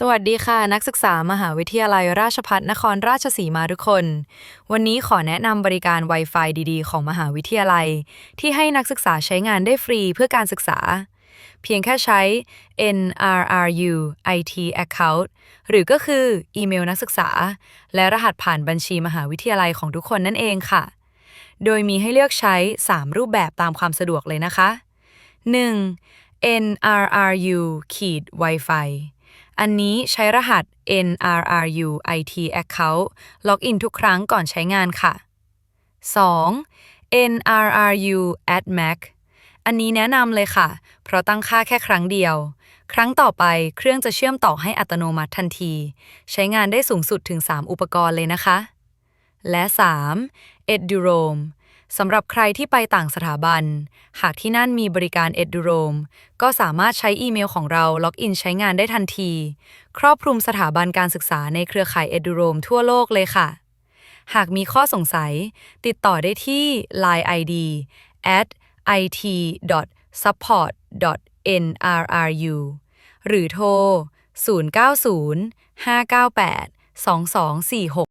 สวัสดีค่ะ นักศึกษามหาวิทยาลัยราชภัฏนครราชสีมาทุกคน วันนี้ขอแนะนำบริการ Wi-Fi ดีๆ ของมหาวิทยาลัย ที่ให้นักศึกษาใช้งานได้ฟรีเพื่อการศึกษา เพียงแค่ใช้ NRRU IT account หรือก็คืออีเมลนักศึกษา และรหัสผ่านบัญชีมหาวิทยาลัยของทุกคนนั่นเองค่ะ โดยมีให้เลือกใช้ 3 รูปแบบตามความสะดวกเลยนะคะ 1. NRRU ขีด Wi-Fi อันนี้ใช้รหัส NRRU IT account ล็อกอินทุกครั้งก่อนใช้งานค่ะ 2. NRRU at Mac อันนี้แนะนำเลยค่ะ เพราะตั้งค่าแค่ครั้งเดียว ครั้งต่อไปเครื่องจะเชื่อมต่อให้อัตโนมัติทันที ใช้งานได้สูงสุดถึง 3 อุปกรณ์เลยนะคะ และ 3. Edurome สำหรับใครที่ไปต่างสถาบัน หากที่นั่นมีบริการ Edurome ก็สามารถใช้อีเมลของเราล็อกอินใช้งานได้ทันที ครอบคลุมสถาบันการศึกษาในเครือข่าย Edurome ทั่วโลกเลยค่ะ หากมีข้อสงสัย ติดต่อได้ที่ Line ID at it.support.nrru หรือโทร 090 598 2246